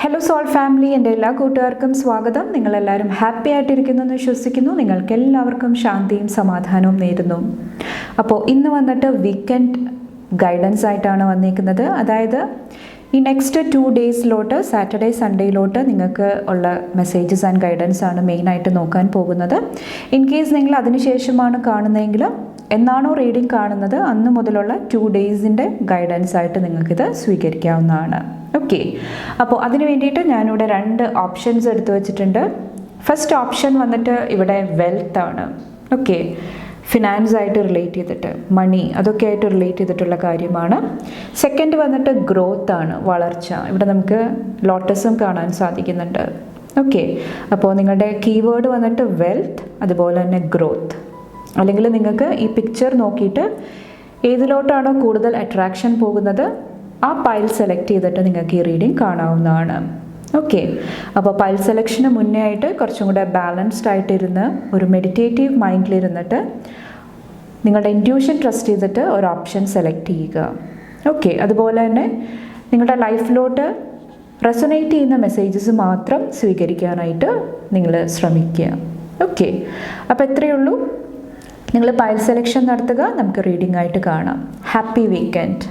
Hello soul family എന്റെ എല്ലാ കൂട്ടുകാർക്കും സ്വാഗതം. നിങ്ങളെല്ലാവരും ഹാപ്പി ആയിട്ടിരിക്കുന്നു എന്ന് വിശ്വസിക്കുന്നു. നിങ്ങൾക്ക് എല്ലാവർക്കും ശാന്തിയും സമാധാനവും നേരുന്നു. അപ്പോൾ ഇന്ന് വന്നിട്ട് വീക്കെൻഡ് ഗൈഡൻസ് ആയിട്ടാണ് വന്നിരിക്കുന്നത് അതായത് ഈ നെക്സ്റ്റ് ടു ഡേയ്സിലോട്ട് സാറ്റർഡേ സൺഡേയിലോട്ട് നിങ്ങൾക്ക് ഉള്ള മെസ്സേജസ് ആൻഡ് ഗൈഡൻസ് ആണ് മെയിനായിട്ട് നോക്കാൻ പോകുന്നത്. ഇൻ കേസ് നിങ്ങൾ അതിനുശേഷമാണ് കാണുന്നതെങ്കിൽ എന്നാണോ റീഡിംഗ് കാണുന്നത് അന്ന് മുതലുള്ള ടു ഡേയ്സിന്റെ ഗൈഡൻസ് ആയിട്ട് നിങ്ങൾക്കിത് സ്വീകരിക്കാവുന്നതാണ്. ഓക്കെ അപ്പോൾ അതിന് വേണ്ടിയിട്ട് ഞാനിവിടെ രണ്ട് ഓപ്ഷൻസ് എടുത്തു വച്ചിട്ടുണ്ട്. ഫസ്റ്റ് ഓപ്ഷൻ വന്നിട്ട് ഇവിടെ വെൽത്താണ് ഓക്കെ ഫിനാൻസ് ആയിട്ട് റിലേറ്റ് ചെയ്തിട്ട് മണി അതൊക്കെ ആയിട്ട് റിലേറ്റ് ചെയ്തിട്ടുള്ള കാര്യമാണ്. സെക്കൻഡ് വന്നിട്ട് ഗ്രോത്ത് ആണ് വളർച്ച. ഇവിടെ നമുക്ക് ലോട്ടസും കാണാൻ സാധിക്കുന്നുണ്ട്. ഓക്കെ അപ്പോൾ നിങ്ങളുടെ കീവേഡ് വന്നിട്ട് വെൽത്ത് അതുപോലെ തന്നെ ഗ്രോത്ത് അല്ലെങ്കിൽ നിങ്ങൾക്ക് ഈ പിക്ചർ നോക്കിയിട്ട് ഏതിലോട്ടാണോ കൂടുതൽ അട്രാക്ഷൻ പോകുന്നത് ആ പൈൽ സെലക്ട് ചെയ്തിട്ട് നിങ്ങൾക്ക് ഈ റീഡിംഗ് കാണാവുന്നതാണ്. ഓക്കെ അപ്പോൾ പൈൽ സെലക്ഷന് മുന്നേ ആയിട്ട് കുറച്ചും കൂടെ ബാലൻസ്ഡ് ആയിട്ടിരുന്ന് ഒരു മെഡിറ്റേറ്റീവ് മൈൻഡിലിരുന്നിട്ട് നിങ്ങളുടെ ഇന്റ്യൂഷൻ ട്രസ്റ്റ് ചെയ്തിട്ട് ഒരു ഓപ്ഷൻ സെലക്ട് ചെയ്യുക. ഓക്കെ അതുപോലെ തന്നെ നിങ്ങളുടെ ലൈഫിലോട്ട് റെസൊനേറ്റ് ചെയ്യുന്ന മെസ്സേജസ് മാത്രം സ്വീകരിക്കാനായിട്ട് നിങ്ങൾ ശ്രമിക്കുക. ഓക്കെ അപ്പോൾ എത്രയേ ഉള്ളൂ. നിങ്ങൾ പൈൽ സെലക്ഷൻ നടത്തുക. നമുക്ക് റീഡിംഗ് ആയിട്ട് കാണാം. Happy weekend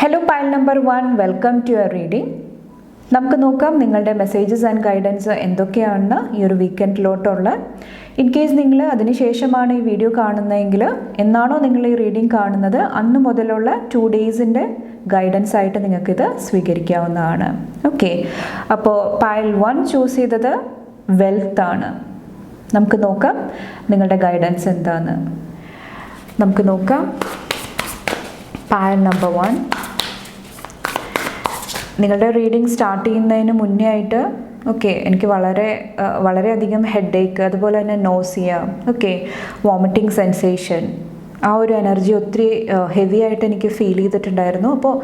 hello pile number one welcome to your reading നമുക്ക് നോക്കാം നിങ്ങളുടെ മെസ്സേജസ് ആൻഡ് ഗൈഡൻസ് എന്തൊക്കെയാണെന്ന് ഈ ഒരു വീക്കെൻഡിലോട്ടുള്ള ഇൻ കേസ് നിങ്ങൾ അതിനുശേഷമാണ് ഈ വീഡിയോ കാണുന്നതെങ്കിൽ എന്നാണോ നിങ്ങൾ ഈ റീഡിംഗ് കാണുന്നത് അന്ന് മുതലുള്ള ടു ഡേയ്സിന്റെ ഗൈഡൻസ് ആയിട്ട് നിങ്ങൾക്കിത് സ്വീകരിക്കാവുന്നതാണ്. ഓക്കെ അപ്പോൾ പായൽ വൺ ചൂസ് ചെയ്തത് വെൽത്ത് ആണ്. നമുക്ക് നോക്കാം നിങ്ങളുടെ ഗൈഡൻസ് എന്താണ്. നമുക്ക് നോക്കാം. പായൽ നമ്പർ വൺ നിങ്ങളുടെ റീഡിങ് സ്റ്റാർട്ട് ചെയ്യുന്നതിന് മുന്നേ ആയിട്ട് ഓക്കെ എനിക്ക് വളരെ വളരെയധികം ഹെഡ് ഏക്ക് അതുപോലെ തന്നെ നോസിയ ഓക്കെ വോമിറ്റിംഗ് സെൻസേഷൻ ആ ഒരു എനർജി ഒത്തിരി ഹെവി ആയിട്ട് എനിക്ക് ഫീൽ ചെയ്തിട്ടുണ്ടായിരുന്നു. അപ്പോൾ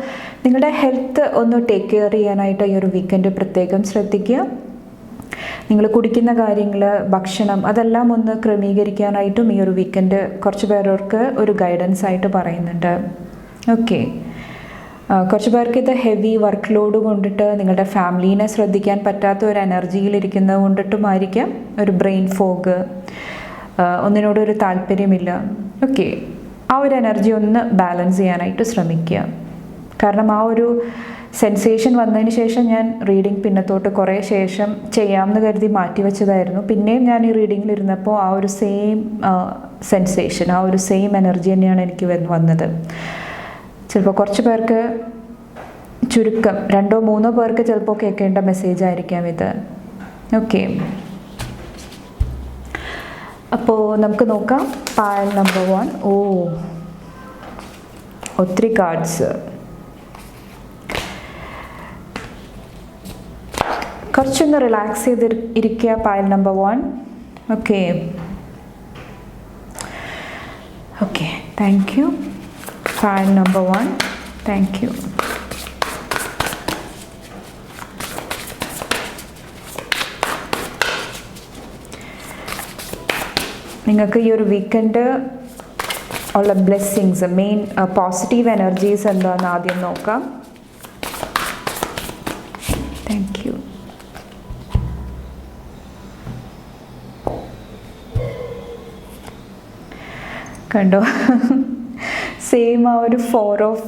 നിങ്ങളുടെ ഹെൽത്ത് ഒന്ന് ടേക്ക് കെയർ ചെയ്യാനായിട്ട് ഈ ഒരു വീക്കെൻഡ് പ്രത്യേകം ശ്രദ്ധിക്കുക. നിങ്ങൾ കുടിക്കുന്ന കാര്യങ്ങൾ ഭക്ഷണം അതെല്ലാം ഒന്ന് ക്രമീകരിക്കാനായിട്ടും ഈ ഒരു വീക്കെൻഡ് കുറച്ച് പേർക്ക് ഒരു ഗൈഡൻസ് ആയിട്ട് പറയുന്നുണ്ട്. ഓക്കെ കുറച്ച് പേർക്ക് ഇത് ഹെവി വർക്ക് ലോഡ് കൊണ്ടിട്ട് നിങ്ങളുടെ ഫാമിലീനെ ശ്രദ്ധിക്കാൻ പറ്റാത്ത ഒരു എനർജിയിലിരിക്കുന്നത് കൊണ്ടിട്ടുമായിരിക്കാം ഒരു ബ്രെയിൻ ഫോഗ് ഒന്നിനോടൊരു താല്പര്യമില്ല. ഓക്കെ ആ ഒരു എനർജി ഒന്ന് ബാലൻസ് ചെയ്യാനായിട്ട് ശ്രമിക്കുക. കാരണം ആ ഒരു സെൻസേഷൻ വന്നതിന് ശേഷം ഞാൻ റീഡിംഗ് പിന്നത്തോട്ട് കുറേ ശേഷം ചെയ്യാമെന്ന് കരുതി മാറ്റിവെച്ചതായിരുന്നു പിന്നെയും ഞാൻ ഈ റീഡിങ്ങിൽ ഇരുന്നപ്പോൾ ആ ഒരു സെയിം സെൻസേഷൻ ആ ഒരു സെയിം എനർജി തന്നെയാണ് എനിക്ക് വന്നത്. ചിലപ്പോൾ കുറച്ച് പേർക്ക് ചുരുക്കം രണ്ടോ മൂന്നോ പേർക്ക് ചിലപ്പോൾ കേൾക്കേണ്ട മെസ്സേജ് ആയിരിക്കാം ഇത്. ഓക്കെ അപ്പോൾ നമുക്ക് നോക്കാം. പായൽ നമ്പർ വൺ ഓ. ഒത്തിരി കാർഡ്സ് കുറച്ചൊന്ന് റിലാക്സ് ചെയ്ത് ഇരിക്കുക pile number one okay okay thank you file number one. Thank you. നിങ്ങൾക്ക് ഈ ഒരു വീക്കെൻഡ് ഉള്ള ബ്ലെസ്സിങ്സ് മെയിൻ പോസിറ്റീവ് എനർജീസ് എന്താണെന്ന് ആദ്യം നോക്കാം. താങ്ക് യു കണ്ടോ? സെയിം ആ ഒരു ഫോർ ഓഫ്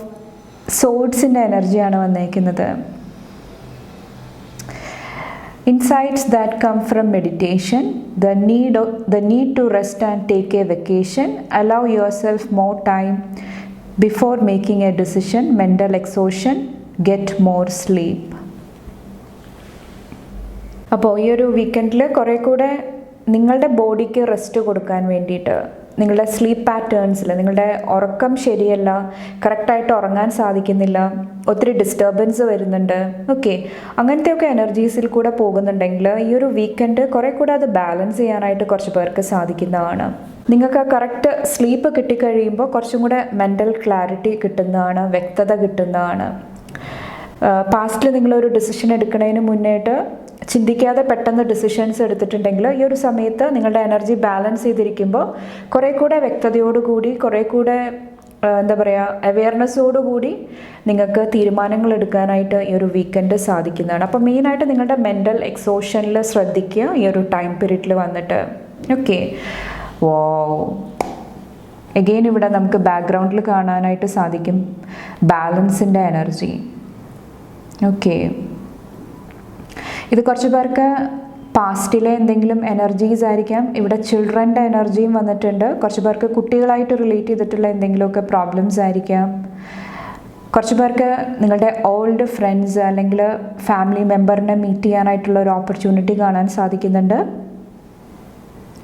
സോഡ്സിന്റെ എനർജിയാണ് വന്നേക്കുന്നത്. Insights that come from meditation the need the need to rest and take a vacation allow your self more time before making a decision mental exhaustion get more sleep അപ്പോൾ ഈ ഒരു വീക്കെൻഡിൽ കുറേ കൂടെ നിങ്ങളുടെ ബോഡിക്ക് റെസ്റ്റ് കൊടുക്കാൻ വേണ്ടിയിട്ട് നിങ്ങളുടെ സ്ലീപ്പ് പാറ്റേൺസിൽ നിങ്ങളുടെ ഉറക്കം ശരിയല്ല കറക്റ്റായിട്ട് ഉറങ്ങാൻ സാധിക്കുന്നില്ല ഒത്തിരി ഡിസ്റ്റർബൻസ് വരുന്നുണ്ട്. ഓക്കെ അങ്ങനത്തെയൊക്കെ എനർജീസിൽ കൂടെ പോകുന്നുണ്ടെങ്കിൽ ഈ ഒരു വീക്കെൻഡ് കുറേ കൂടെ അത് ബാലൻസ് ചെയ്യാനായിട്ട് കുറച്ച് പേർക്ക് സാധിക്കുന്നതാണ്. നിങ്ങൾക്ക് കറക്റ്റ് സ്ലീപ്പ് കിട്ടിക്കഴിയുമ്പോൾ കുറച്ചും കൂടെ മെന്റൽ ക്ലാരിറ്റി കിട്ടുന്നതാണ് വ്യക്തത കിട്ടുന്നതാണ്. പാസ്റ്റിൽ നിങ്ങളൊരു ഡിസിഷൻ എടുക്കുന്നതിന് മുന്നേട്ട് ചിന്തിക്കാതെ പെട്ടെന്ന് ഡിസിഷൻസ് എടുത്തിട്ടുണ്ടെങ്കിൽ ഈ ഒരു സമയത്ത് നിങ്ങളുടെ എനർജി ബാലൻസ് ചെയ്തിരിക്കുമ്പോൾ കുറേ കൂടെ വ്യക്തതയോടുകൂടി കുറേ കൂടെ എന്താ പറയുക അവെയർനെസ്സോടുകൂടി നിങ്ങൾക്ക് തീരുമാനങ്ങൾ എടുക്കാനായിട്ട് ഈ ഒരു വീക്കെൻഡ് സാധിക്കുന്നതാണ്. അപ്പോൾ മെയിനായിട്ട് നിങ്ങളുടെ മെന്റൽ എക്സോഷനിൽ ശ്രദ്ധിക്കുക ഈ ഒരു ടൈം പീരീഡിൽ വന്നിട്ട്. ഓക്കെ ഓ എഗെയിൻ ഇവിടെ നമുക്ക് ബാക്ക്ഗ്രൗണ്ടിൽ കാണാനായിട്ട് സാധിക്കും. ബാലൻസിന്റെ എനർജി ഓക്കെ ഇത് കുറച്ച് പേർക്ക് പാസ്റ്റിലെ എന്തെങ്കിലും എനർജീസ് ആയിരിക്കാം. ഇവിടെ ചിൽഡ്രന്റെ എനർജിയും വന്നിട്ടുണ്ട്. കുറച്ച് പേർക്ക് കുട്ടികളായിട്ട് റിലേറ്റ് ചെയ്തിട്ടുള്ള എന്തെങ്കിലുമൊക്കെ പ്രോബ്ലംസ് ആയിരിക്കാം. കുറച്ച് പേർക്ക് നിങ്ങളുടെ ഓൾഡ് ഫ്രണ്ട്സ് അല്ലെങ്കിൽ ഫാമിലി മെമ്പറിനെ മീറ്റ് ചെയ്യാനായിട്ടുള്ള ഒരു ഓപ്പർച്യൂണിറ്റി കാണാൻ സാധിക്കുന്നുണ്ട്.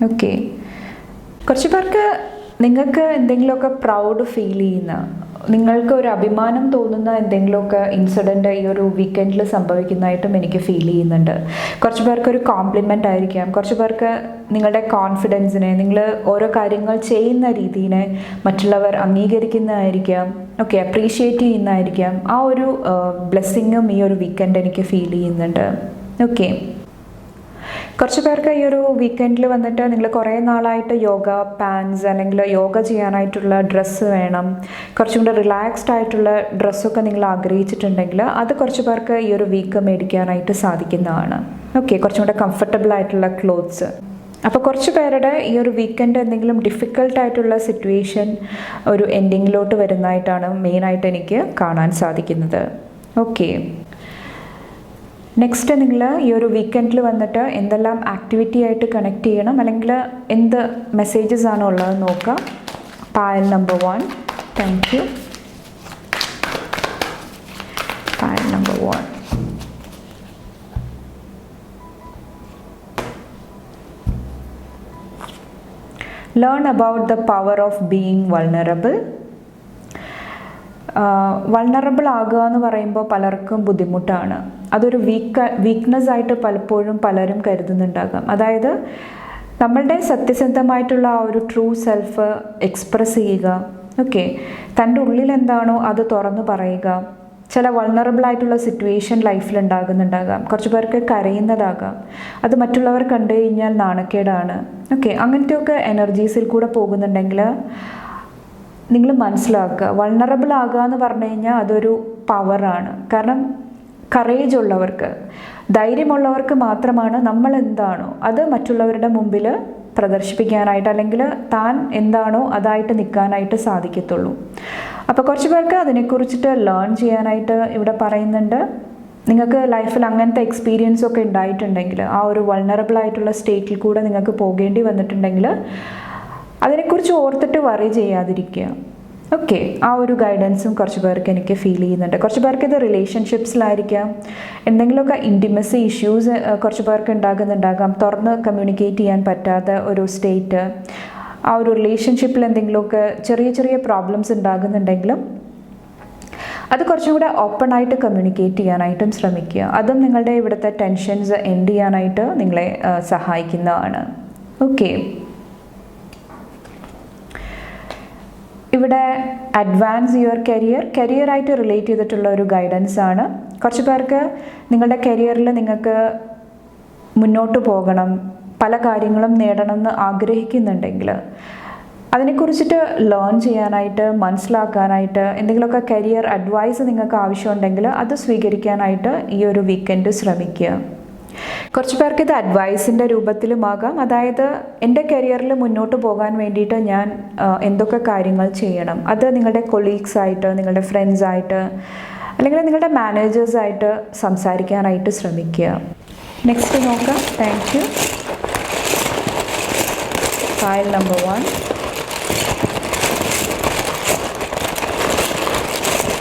ഓക്കെ കുറച്ച് പേർക്ക് നിങ്ങൾക്ക് എന്തെങ്കിലുമൊക്കെ പ്രൗഡ് ഫീൽ ചെയ്യുന്ന നിങ്ങൾക്ക് ഒരു അഭിമാനം തോന്നുന്ന എന്തെങ്കിലുമൊക്കെ ഇൻസിഡന്റ് ഈ ഒരു വീക്കെൻഡിൽ സംഭവിക്കുന്നതായിട്ടും എനിക്ക് ഫീൽ ചെയ്യുന്നുണ്ട്. കുറച്ച് പേർക്ക് ഒരു കോംപ്ലിമെന്റ് ആയിരിക്കാം. കുറച്ച് പേർക്ക് നിങ്ങളുടെ കോൺഫിഡൻസിനെ നിങ്ങൾ ഓരോ കാര്യങ്ങൾ ചെയ്യുന്ന രീതിനെ മറ്റുള്ളവർ അംഗീകരിക്കുന്നതായിരിക്കാം. Okay appreciate ചെയ്യുന്നതായിരിക്കാം. ആ ഒരു ബ്ലെസ്സിങ്ങും ഈ ഒരു വീക്കെൻഡ് എനിക്ക് ഫീൽ ചെയ്യുന്നുണ്ട്. ഓക്കെ കുറച്ച് പേർക്ക് ഈ ഒരു വീക്കെൻഡിൽ വന്നിട്ട് നിങ്ങൾ കുറേ നാളായിട്ട് യോഗ പാൻസ് അല്ലെങ്കിൽ യോഗ ചെയ്യാനായിട്ടുള്ള ഡ്രസ്സ് വേണം. കുറച്ചും കൂടെ റിലാക്സ്ഡ് ആയിട്ടുള്ള ഡ്രസ്സൊക്കെ നിങ്ങൾ ആഗ്രഹിച്ചിട്ടുണ്ടെങ്കിൽ അത് കുറച്ച് പേർക്ക് ഈ ഒരു വീക്ക് മേടിക്കാനായിട്ട് സാധിക്കുന്നതാണ്. ഓക്കെ കുറച്ചും കൂടെ കംഫർട്ടബിൾ ആയിട്ടുള്ള ക്ലോത്ത്സ് അപ്പോൾ കുറച്ച് പേരുടെ ഈ ഒരു വീക്കെൻഡ് എന്തെങ്കിലും ഡിഫിക്കൽട്ടായിട്ടുള്ള സിറ്റുവേഷൻ ഒരു എൻഡിങ്ങിലോട്ട് വരുന്നതായിട്ടാണ് മെയിനായിട്ട് എനിക്ക് കാണാൻ സാധിക്കുന്നത്. ഓക്കെ നെക്സ്റ്റ് നിങ്ങൾ ഈ ഒരു വീക്കെൻഡിൽ വന്നിട്ട് എന്തെല്ലാം ആക്ടിവിറ്റി ആയിട്ട് കണക്ട് ചെയ്യണം? അല്ലെങ്കിൽ എന്ത് മെസ്സേജസ് ആണ് ഉള്ളത് നോക്കുക pile number one thank you pile number one learn about the power of being vulnerable vulnerable ആകുക എന്ന് പറയുമ്പോൾ പലർക്കും ബുദ്ധിമുട്ടാണ്. അതൊരു വീക്ക് വീക്ക്നെസ് ആയിട്ട് പലപ്പോഴും പലരും കരുതുന്നുണ്ടാകാം. അതായത് നമ്മളുടെ സത്യസന്ധമായിട്ടുള്ള ആ ഒരു ട്രൂ സെൽഫ് എക്സ്പ്രസ് ചെയ്യുക ഓക്കെ തന്റെ ഉള്ളിൽ എന്താണോ അത് തുറന്നു പറയുക. ചില വൾണറബിൾ ആയിട്ടുള്ള സിറ്റുവേഷൻ ലൈഫിൽ ഉണ്ടാകുന്നുണ്ടാകാം. കുറച്ച് പേർക്ക് കരയുന്നതാകാം. അത് മറ്റുള്ളവർ കണ്ടു കഴിഞ്ഞാൽ നാണക്കേടാണ്. ഓക്കെ അങ്ങനത്തെയൊക്കെ എനർജീസിൽ കൂടെ പോകുന്നുണ്ടെങ്കിൽ നിങ്ങൾ മനസ്സിലാക്കുക. വൾണറബിൾ ആകുക എന്ന് പറഞ്ഞു കഴിഞ്ഞാൽ അതൊരു പവറാണ് കാരണം കറേജ് ഉള്ളവർക്ക് ധൈര്യമുള്ളവർക്ക് മാത്രമാണ് നമ്മൾ എന്താണോ അത് മറ്റുള്ളവരുടെ മുമ്പിൽ പ്രദർശിപ്പിക്കാനായിട്ട് അല്ലെങ്കിൽ താൻ എന്താണോ അതായിട്ട് നിൽക്കാനായിട്ട് സാധിക്കത്തുള്ളൂ. അപ്പോൾ കുറച്ച് പേർക്ക് അതിനെക്കുറിച്ചിട്ട് ലേൺ ചെയ്യാനായിട്ട് ഇവിടെ പറയുന്നുണ്ട്. നിങ്ങൾക്ക് ലൈഫിൽ അങ്ങനത്തെ എക്സ്പീരിയൻസ് ഒക്കെ ഉണ്ടായിട്ടുണ്ടെങ്കിൽ ആ ഒരു വൾണറബിൾ ആയിട്ടുള്ള സ്റ്റേറ്റിൽ കൂടെ നിങ്ങൾക്ക് പോകേണ്ടി വന്നിട്ടുണ്ടെങ്കിൽ അതിനെക്കുറിച്ച് ഓർത്തിട്ട് വറി ചെയ്യാതിരിക്കുക. ഓക്കെ ആ ഒരു ഗൈഡൻസും കുറച്ച് പേർക്ക് എനിക്ക് ഫീൽ ചെയ്യുന്നുണ്ട്. കുറച്ച് പേർക്ക് ഇത് റിലേഷൻഷിപ്സിലായിരിക്കാം എന്തെങ്കിലുമൊക്കെ ഇന്റിമസി ഇഷ്യൂസ് കുറച്ച് പേർക്ക് ഉണ്ടാകുന്നുണ്ടാകാം. തുറന്ന് കമ്മ്യൂണിക്കേറ്റ് ചെയ്യാൻ പറ്റാത്ത ഒരു സ്റ്റേറ്റ് ആ ഒരു റിലേഷൻഷിപ്പിൽ എന്തെങ്കിലുമൊക്കെ ചെറിയ ചെറിയ പ്രോബ്ലംസ് ഉണ്ടാകുന്നുണ്ടെങ്കിലും അത് കുറച്ചും കൂടെ ഓപ്പൺ ആയിട്ട് കമ്മ്യൂണിക്കേറ്റ് ചെയ്യാനായിട്ടും ശ്രമിക്കുക. അതും നിങ്ങളുടെ ഇവിടുത്തെ ടെൻഷൻസ് എൻഡ് ചെയ്യാനായിട്ട് നിങ്ങളെ സഹായിക്കുന്നതാണ്. ഓക്കെ ഇവിടെ അഡ്വാൻസ് യുവർ കരിയർ കരിയറായിട്ട് റിലേറ്റ് ചെയ്തിട്ടുള്ള ഒരു ഗൈഡൻസ് ആണ്. കുറച്ച് പേർക്ക് നിങ്ങളുടെ കരിയറിൽ നിങ്ങൾക്ക് മുന്നോട്ട് പോകണം പല കാര്യങ്ങളും നേടണം എന്ന് ആഗ്രഹിക്കുന്നുണ്ടെങ്കിൽ അതിനെക്കുറിച്ചിട്ട് ലേൺ ചെയ്യാനായിട്ട് മനസ്സിലാക്കാനായിട്ട് എന്തെങ്കിലുമൊക്കെ കരിയർ അഡ്വൈസ് നിങ്ങൾക്ക് ആവശ്യമുണ്ടെങ്കിൽ അത് സ്വീകരിക്കാനായിട്ട് ഈ ഒരു വീക്കെൻഡ് ശ്രമിക്കുക. കുറച്ച് പേർക്ക് ഇത് അഡ്വൈസിന്റെ രൂപത്തിലുമാകാം അതായത് എന്റെ കരിയറിൽ മുന്നോട്ട് പോകാൻ വേണ്ടിയിട്ട് ഞാൻ എന്തൊക്കെ കാര്യങ്ങൾ ചെയ്യണം. അത് നിങ്ങളുടെ കൊളീഗ്സ് ആയിട്ട് നിങ്ങളുടെ ഫ്രണ്ട്സ് ആയിട്ട് അല്ലെങ്കിൽ നിങ്ങളുടെ മാനേജേഴ്സായിട്ട് സംസാരിക്കാനായിട്ട് ശ്രമിക്കുക. നെക്സ്റ്റ് നോക്കാം. Thank you file number one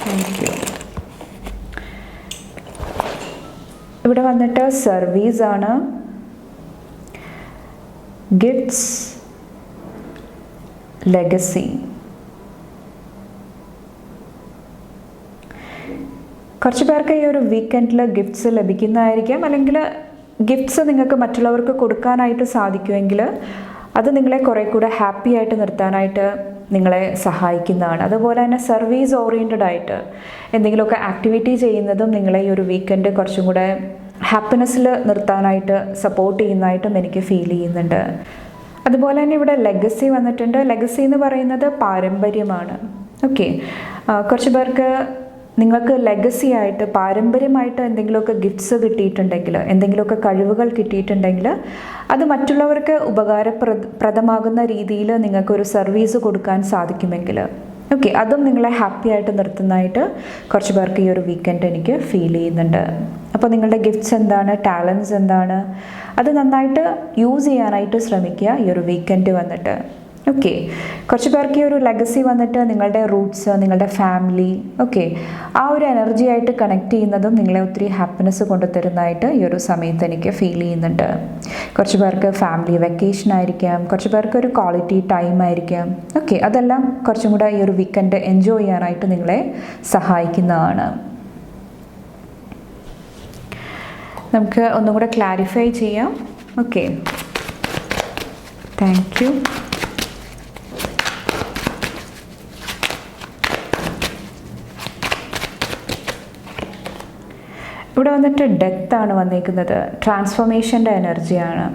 thank you ഇവിടെ വന്നിട്ട് സർവീസ് ആണ്. ഗിഫ്റ്റ്സ് ലെഗസി കുറച്ച് പേർക്ക് ഈ ഒരു വീക്കെൻഡിൽ ഗിഫ്റ്റ്സ് ലഭിക്കുന്നതായിരിക്കാം. അല്ലെങ്കിൽ ഗിഫ്റ്റ്സ് നിങ്ങൾക്ക് മറ്റുള്ളവർക്ക് കൊടുക്കാനായിട്ട് സാധിക്കുമെങ്കിൽ അത് നിങ്ങളെ കുറേ കൂടെ ഹാപ്പി ആയിട്ട് നിർത്താനായിട്ട് നിങ്ങളെ സഹായിക്കുന്നതാണ്. അതുപോലെ തന്നെ സർവീസ് ഓറിയന്റഡ് ആയിട്ട് എന്തെങ്കിലുമൊക്കെ ആക്ടിവിറ്റി ചെയ്യുന്നതും നിങ്ങളെ ഈ ഒരു വീക്കെൻഡ് കുറച്ചും കൂടെ ഹാപ്പിനെസ്സിൽ നിർത്താനായിട്ട് സപ്പോർട്ട് ചെയ്യുന്നതായിട്ടും എനിക്ക് ഫീൽ ചെയ്യുന്നുണ്ട്. അതുപോലെ തന്നെ ഇവിടെ ലെഗസി വന്നിട്ടുണ്ട്. ലെഗസി എന്ന് പറയുന്നത് പാരമ്പര്യമാണ്. ഓക്കെ കുറച്ച് പേർക്ക് നിങ്ങൾക്ക് ലെഗസി ആയിട്ട് പാരമ്പര്യമായിട്ട് എന്തെങ്കിലുമൊക്കെ ഗിഫ്റ്റ്സ് കിട്ടിയിട്ടുണ്ടെങ്കിൽ എന്തെങ്കിലുമൊക്കെ കഴിവുകൾ കിട്ടിയിട്ടുണ്ടെങ്കിൽ അത് മറ്റുള്ളവർക്ക് ഉപകാരപ്രദ പ്രദമാകുന്ന രീതിയിൽ നിങ്ങൾക്കൊരു സർവീസ് കൊടുക്കാൻ സാധിക്കുമെങ്കിൽ. ഓക്കെ അതും നിങ്ങളെ ഹാപ്പി ആയിട്ട് നിർത്തുന്നതായിട്ട് കുറച്ച് പേർക്ക് ഈ ഒരു വീക്കെൻഡ് എനിക്ക് ഫീൽ ചെയ്യുന്നുണ്ട്. അപ്പോൾ നിങ്ങളുടെ ഗിഫ്റ്റ്സ് എന്താണ്? ടാലൻസ് എന്താണ്? അത് നന്നായിട്ട് യൂസ് ചെയ്യാനായിട്ട് ശ്രമിക്കുക ഈ ഒരു വീക്കെൻഡ് വന്നിട്ട്. ഓക്കെ കുറച്ച് പേർക്ക് ഈ ഒരു ലെഗസി വന്നിട്ട് നിങ്ങളുടെ റൂട്ട്സ് നിങ്ങളുടെ ഫാമിലി ഓക്കെ ആ ഒരു എനർജി ആയിട്ട് കണക്ട് ചെയ്യുന്നതും നിങ്ങളെ ഒത്തിരി ഹാപ്പിനെസ് കൊണ്ടുതരുന്നതായിട്ട് ഈ ഒരു സമയത്ത് എനിക്ക് ഫീൽ ചെയ്യുന്നുണ്ട്. കുറച്ച് പേർക്ക് ഫാമിലി വെക്കേഷൻ ആയിരിക്കാം. കുറച്ച് പേർക്ക് ഒരു ക്വാളിറ്റി ടൈം ആയിരിക്കാം. ഓക്കെ അതെല്ലാം കുറച്ചും കൂടെ ഈ ഒരു വീക്കെൻഡ് എൻജോയ് ചെയ്യാനായിട്ട് നിങ്ങളെ സഹായിക്കുന്നതാണ്. നമുക്ക് ഒന്നും കൂടെ ക്ലാരിഫൈ ചെയ്യാം. ഓക്കെ താങ്ക് യു ഇവിടെ വന്നിട്ട് ഡെത്ത് ആണ് വന്നിരിക്കുന്നത് ട്രാൻസ്ഫോർമേഷന്റെ എനർജിയാണ്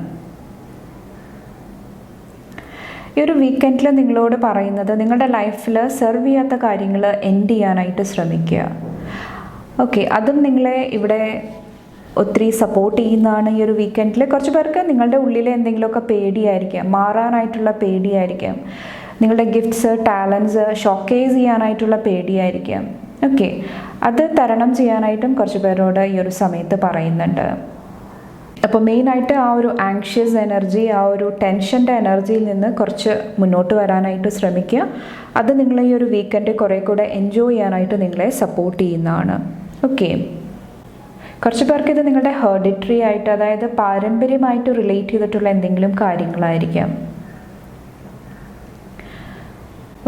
ഈ ഒരു വീക്കെൻഡിൽ നിങ്ങളോട് പറയുന്നത് നിങ്ങളുടെ ലൈഫിൽ സെർവ് ചെയ്യാത്ത കാര്യങ്ങൾ എൻഡ് ചെയ്യാനായിട്ട് ശ്രമിക്കുക. ഓക്കെ അതും നിങ്ങളെ ഇവിടെ ഒത്തിരി സപ്പോർട്ട് ചെയ്യുന്നതാണ് ഈ ഒരു വീക്കെൻഡിൽ കുറച്ച് പേർക്ക് നിങ്ങളുടെ ഉള്ളിലെ എന്തെങ്കിലുമൊക്കെ പേടിയായിരിക്കാം. മാറാനായിട്ടുള്ള പേടിയായിരിക്കാം. നിങ്ങളുടെ ഗിഫ്റ്റ്സ് ടാലൻസ് ഷോക്കേസ് ചെയ്യാനായിട്ടുള്ള പേടിയായിരിക്കാം. ഓക്കെ അത് തരണം ചെയ്യാനായിട്ടും കുറച്ച് പേരോട് ഈ ഒരു സമയത്ത് പറയുന്നുണ്ട്. അപ്പോൾ മെയിനായിട്ട് ആ ഒരു ആങ്ഷ്യസ് എനർജി ആ ഒരു ടെൻഷന്റെ എനർജിയിൽ നിന്ന് കുറച്ച് മുന്നോട്ട് വരാനായിട്ട് ശ്രമിക്കുക. അത് നിങ്ങളെ ഈ ഒരു വീക്കെൻഡ് കുറേ കൂടെ എൻജോയ് ചെയ്യാനായിട്ട് നിങ്ങളെ സപ്പോർട്ട് ചെയ്യുന്നതാണ്. ഓക്കെ കുറച്ച് പേർക്ക് ഇത് നിങ്ങളുടെ ഹെർഡിറ്ററി ആയിട്ട് അതായത് പാരമ്പര്യമായിട്ട് റിലേറ്റ് ചെയ്തിട്ടുള്ള എന്തെങ്കിലും കാര്യങ്ങളായിരിക്കാം.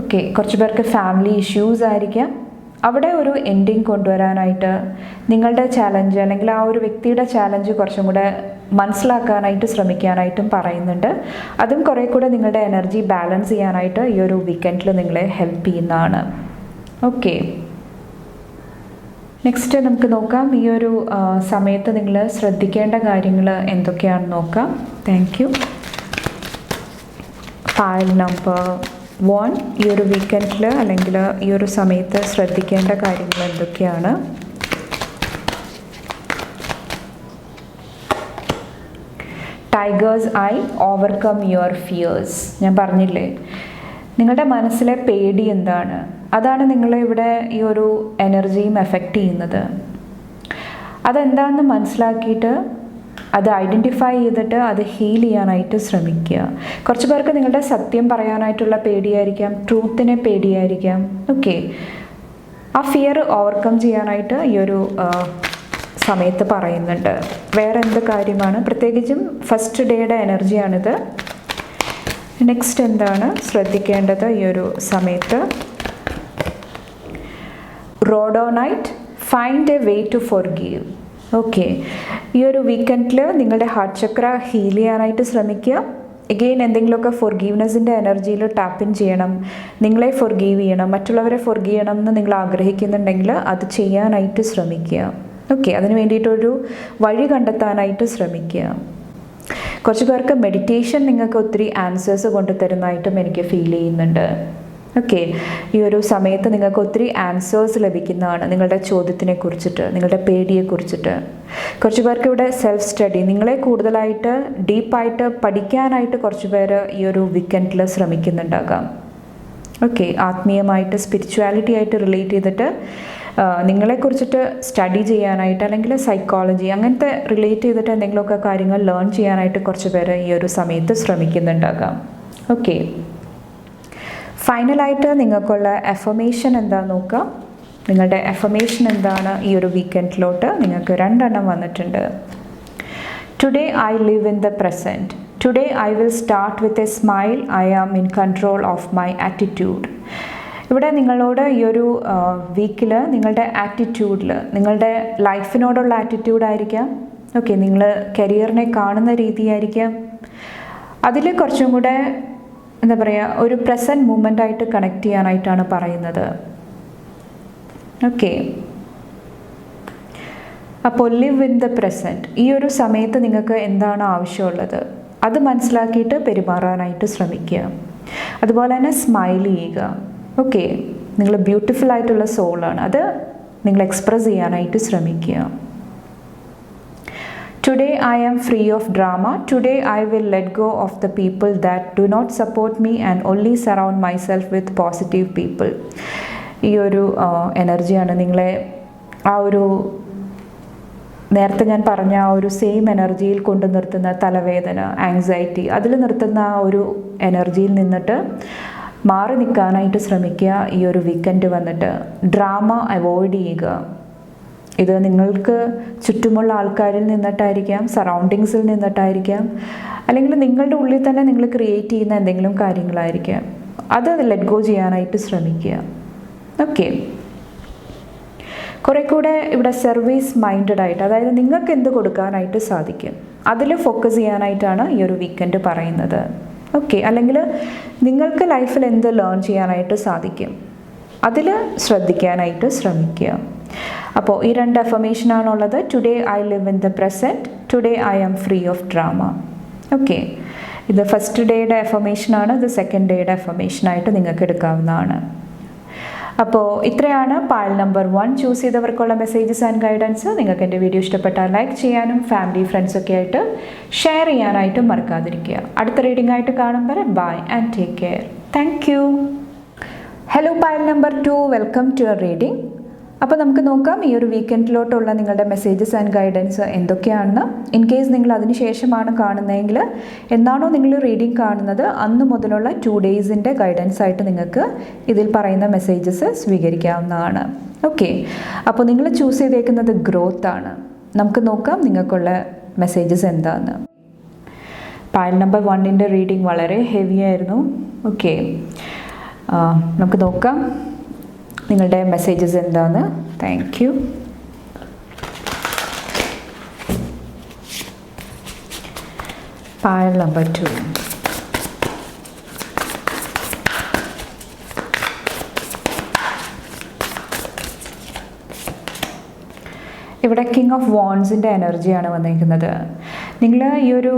ഓക്കെ കുറച്ച് പേർക്ക് ഫാമിലി ഇഷ്യൂസ് ആയിരിക്കാം. അവിടെ ഒരു എൻഡിങ് കൊണ്ടുവരാനായിട്ട് നിങ്ങളുടെ ചാലഞ്ച് അല്ലെങ്കിൽ ആ ഒരു വ്യക്തിയുടെ ചാലഞ്ച് കുറച്ചും കൂടെ മനസ്സിലാക്കാനായിട്ട് ശ്രമിക്കാനായിട്ടും പറയുന്നുണ്ട്. അതും കുറേ കൂടെ നിങ്ങളുടെ എനർജി ബാലൻസ് ചെയ്യാനായിട്ട് ഈ ഒരു വീക്കെൻഡിൽ നിങ്ങളെ ഹെൽപ്പ് ചെയ്യുന്നതാണ്. ഓക്കെ നെക്സ്റ്റ് നമുക്ക് നോക്കാം. ഈ ഒരു സമയത്ത് നിങ്ങൾ ശ്രദ്ധിക്കേണ്ട കാര്യങ്ങൾ എന്തൊക്കെയാണെന്ന് നോക്കാം. Thank you file number one ഈ ഒരു വീക്കെൻഡിൽ അല്ലെങ്കിൽ ഈ ഒരു സമയത്ത് ശ്രദ്ധിക്കേണ്ട കാര്യങ്ങൾ എന്തൊക്കെയാണ്? Tiger's eye overcome your fears ഞാൻ പറഞ്ഞില്ലേ? നിങ്ങളുടെ മനസ്സിലെ പേടി എന്താണ്? അതാണ് നിങ്ങളെ ഇവിടെ ഈ ഒരു എനർജിയും എഫക്റ്റ് ചെയ്യുന്നത്. അതെന്താണെന്ന് മനസ്സിലാക്കിയിട്ട് അത് ഐഡന്റിഫൈ ചെയ്തിട്ട് അത് ഹീൽ ചെയ്യാനായിട്ട് ശ്രമിക്കുക. കുറച്ച് പേർക്ക് നിങ്ങളുടെ സത്യം പറയാനായിട്ടുള്ള പേടിയായിരിക്കാം ട്രൂത്തിനെ പേടിയായിരിക്കാം. ഓക്കെ ആ ഫിയർ ഓവർകം ചെയ്യാനായിട്ട് ഈ ഒരു സമയത്ത് പറയുന്നുണ്ട്. വേറെ എന്ത് കാര്യമാണ്? പ്രത്യേകിച്ചും ഫസ്റ്റ് ഡേയുടെ എനർജിയാണിത് നെക്സ്റ്റ് എന്താണ്? ശ്രദ്ധിക്കേണ്ടത് ഈ ഒരു സമയത്ത്. Rhodonite find a way to forgive okay ഈ ഒരു വീക്കെൻഡിൽ നിങ്ങളുടെ ഹാർട്ട് ചക്ര ഹീൽ ചെയ്യാനായിട്ട് ശ്രമിക്കുക. എഗെയിൻ എന്തെങ്കിലുമൊക്കെ ഫോർ ഗീവ്നെസ്സിന്റെ എനർജിയിൽ ടാപ്പിൻ ചെയ്യണം. നിങ്ങളെ ഫോർ ഗീവ് ചെയ്യണം. മറ്റുള്ളവരെ ഫോർ ചെയ്യണം എന്ന് നിങ്ങൾ ആഗ്രഹിക്കുന്നുണ്ടെങ്കിൽ അത് ചെയ്യാനായിട്ട് ശ്രമിക്കുക. ഓക്കെ അതിന് വേണ്ടിയിട്ടൊരു വഴി കണ്ടെത്താനായിട്ട് ശ്രമിക്കുക. കുറച്ച് പേർക്ക് മെഡിറ്റേഷൻ നിങ്ങൾക്ക് ഒത്തിരി ആൻസേഴ്സ് കൊണ്ടുതരുന്നതായിട്ടും എനിക്ക് ഫീൽ ചെയ്യുന്നുണ്ട്. ഓക്കെ ഈ ഒരു സമയത്ത് നിങ്ങൾക്ക് ഒത്തിരി ആൻസേഴ്സ് ലഭിക്കുന്നതാണ് നിങ്ങളുടെ ചോദ്യത്തിനെ കുറിച്ചിട്ട് നിങ്ങളുടെ പേടിയെ കുറിച്ചിട്ട്. കുറച്ച് പേർക്ക് ഇവിടെ സെൽഫ് സ്റ്റഡി നിങ്ങളെ കൂടുതലായിട്ട് ഡീപ്പായിട്ട് പഠിക്കാനായിട്ട് കുറച്ച് പേര് ഈ ഒരു വീക്കെൻഡിൽ ശ്രമിക്കുന്നുണ്ടാകാം. ഓക്കെ ആത്മീയമായിട്ട് സ്പിരിച്വാലിറ്റി ആയിട്ട് റിലേറ്റ് ചെയ്തിട്ട് നിങ്ങളെക്കുറിച്ചിട്ട് സ്റ്റഡി ചെയ്യാനായിട്ട് അല്ലെങ്കിൽ സൈക്കോളജി അങ്ങനത്തെ റിലേറ്റ് ചെയ്തിട്ട് എന്തെങ്കിലുമൊക്കെ കാര്യങ്ങൾ ലേൺ ചെയ്യാനായിട്ട് കുറച്ച് പേര് ഈ ഒരു സമയത്ത് ശ്രമിക്കുന്നുണ്ടാകാം. ഓക്കെ ഫൈനലായിട്ട് നിങ്ങൾക്കുള്ള എഫമേഷൻ എന്താണെന്ന് നോക്കാം നിങ്ങളുടെ എഫമേഷൻ എന്താണ് ഈ ഒരു വീക്കെൻഡിലോട്ട് നിങ്ങൾക്ക് രണ്ടെണ്ണം വന്നിട്ടുണ്ട്. Today I live in the present today I will start with a smile I am in control of my attitude ഇവിടെ നിങ്ങളോട് ഈ ഒരു വീക്കിൽ നിങ്ങളുടെ ആറ്റിറ്റ്യൂഡിൽ നിങ്ങളുടെ ലൈഫിനോടുള്ള ആറ്റിറ്റ്യൂഡായിരിക്കാം ഓക്കെ നിങ്ങൾ കരിയറിനെ കാണുന്ന രീതിയായിരിക്കാം. അതിൽ കുറച്ചും കൂടെ എന്താ പറയുക ഒരു പ്രസന്റ് മൂമെന്റ് ആയിട്ട് കണക്ട് ചെയ്യാനായിട്ടാണ് പറയുന്നത്. ഓക്കെ അപ്പോൾ ലിവ് ഇൻ ദ പ്രസന്റ് ഈ ഒരു സമയത്ത് നിങ്ങൾക്ക് എന്താണ് ആവശ്യമുള്ളത്? അത് മനസ്സിലാക്കിയിട്ട് പെരുമാറാനായിട്ട് ശ്രമിക്കുക. അതുപോലെ തന്നെ സ്മൈൽ ചെയ്യുക. ഓക്കെ നിങ്ങൾ ബ്യൂട്ടിഫുൾ ആയിട്ടുള്ള സോളാണ് അത് നിങ്ങൾ എക്സ്പ്രസ് ചെയ്യാനായിട്ട് ശ്രമിക്കുക. Today I am free of drama today I will let go of the people that do not support me and only surround myself with positive people ഈ ഒരു എനർജിയാണ് നിങ്ങളെ ആ ഒരു നേരത്തെ ഞാൻ പറഞ്ഞ ആ ഒരു സെയിം എനർജിയിൽ കൊണ്ടു നിർത്തുന്ന തലവേദന ആങ്സൈറ്റി അതിൽ നിർത്തുന്ന ആ ഒരു എനർജിയിൽ നിന്നിട്ട് മാറി നിൽക്കാനായിട്ട് ശ്രമിക്കുക ഈ ഒരു വീക്കെൻഡ് വന്നിട്ട്. ഡ്രാമ അവോയ്ഡ് ചെയ്യുക. ഇത് നിങ്ങൾക്ക് ചുറ്റുമുള്ള ആൾക്കാരിൽ നിന്നിട്ടായിരിക്കാം സറൗണ്ടിങ്സിൽ നിന്നിട്ടായിരിക്കാം അല്ലെങ്കിൽ നിങ്ങളുടെ ഉള്ളിൽ തന്നെ നിങ്ങൾ ക്രിയേറ്റ് ചെയ്യുന്ന എന്തെങ്കിലും കാര്യങ്ങളായിരിക്കാം. അത് ലെറ്റ് ഗോ ചെയ്യാനായിട്ട് ശ്രമിക്കുക. ഓക്കെ കുറെ കൂടെ ഇവിടെ സർവീസ് മൈൻഡഡ് ആയിട്ട് അതായത് നിങ്ങൾക്ക് എന്ത് കൊടുക്കാനായിട്ട് സാധിക്കും അതിൽ ഫോക്കസ് ചെയ്യാനായിട്ടാണ് ഈ ഒരു വീക്കെൻഡ് പറയുന്നത്. ഓക്കെ അല്ലെങ്കിൽ നിങ്ങൾക്ക് ലൈഫിൽ എന്ത് ലേൺ ചെയ്യാനായിട്ട് സാധിക്കും അതിൽ ശ്രദ്ധിക്കാനായിട്ട് ശ്രമിക്കുക. അപ്പോൾ ഈ രണ്ട് അഫമേഷനാണുള്ളത് today I live in the present today I am free of drama okay ഇത് ഫസ്റ്റ് ഡേയുടെ അഫർമേഷനാണ് ഇത് സെക്കൻഡ് ഡേയുടെ അഫർമേഷനായിട്ട് നിങ്ങൾക്ക് എടുക്കാവുന്നതാണ്. അപ്പോൾ ഇത്രയാണ് പാൽ നമ്പർ വൺ ചൂസ് ചെയ്തവർക്കുള്ള മെസ്സേജസ് ആൻഡ് ഗൈഡൻസ് നിങ്ങൾക്ക് എന്റെ വീഡിയോ ഇഷ്ടപ്പെട്ടാൽ ലൈക്ക് ചെയ്യാനും ഫാമിലി ഫ്രണ്ട്സൊക്കെ ആയിട്ട് ഷെയർ ചെയ്യാനായിട്ടും മറക്കാതിരിക്കുക. അടുത്ത റീഡിംഗ് ആയിട്ട് കാണും വരെ bye and take care thank you hello pile number two welcome to your reading അപ്പോൾ നമുക്ക് നോക്കാം ഈ ഒരു വീക്കെൻഡിലോട്ടുള്ള നിങ്ങളുടെ മെസ്സേജസ് ആൻഡ് ഗൈഡൻസ് എന്തൊക്കെയാണെന്ന് ഇൻ കേസ് നിങ്ങൾ അതിന് ശേഷമാണ് കാണുന്നതെങ്കിൽ എന്നാണോ നിങ്ങൾ റീഡിംഗ് കാണുന്നത് അന്ന് മുതലുള്ള ടു ഡേയ്സിന്റെ ഗൈഡൻസ് ആയിട്ട് നിങ്ങൾക്ക് ഇതിൽ പറയുന്ന മെസ്സേജസ് സ്വീകരിക്കാവുന്നതാണ്. ഓക്കെ അപ്പോൾ നിങ്ങൾ ചൂസ് ചെയ്തേക്കുന്നത് ഗ്രോത്ത് ആണ്. നമുക്ക് നോക്കാം നിങ്ങൾക്കുള്ള മെസ്സേജസ് എന്താണെന്ന് പായൽ നമ്പർ വണ്ണിന്റെ റീഡിംഗ് വളരെ ഹെവി ആയിരുന്നു. ഓക്കെ നമുക്ക് നോക്കാം. നിങ്ങളുടെ മെസ്സേജസ് എന്താന്ന്? Thank you pile number two ഇവിടെ കിങ് ഓഫ് വോൺസിന്റെ എനർജിയാണ് വന്നിരിക്കുന്നത്. നിങ്ങൾ ഈ ഒരു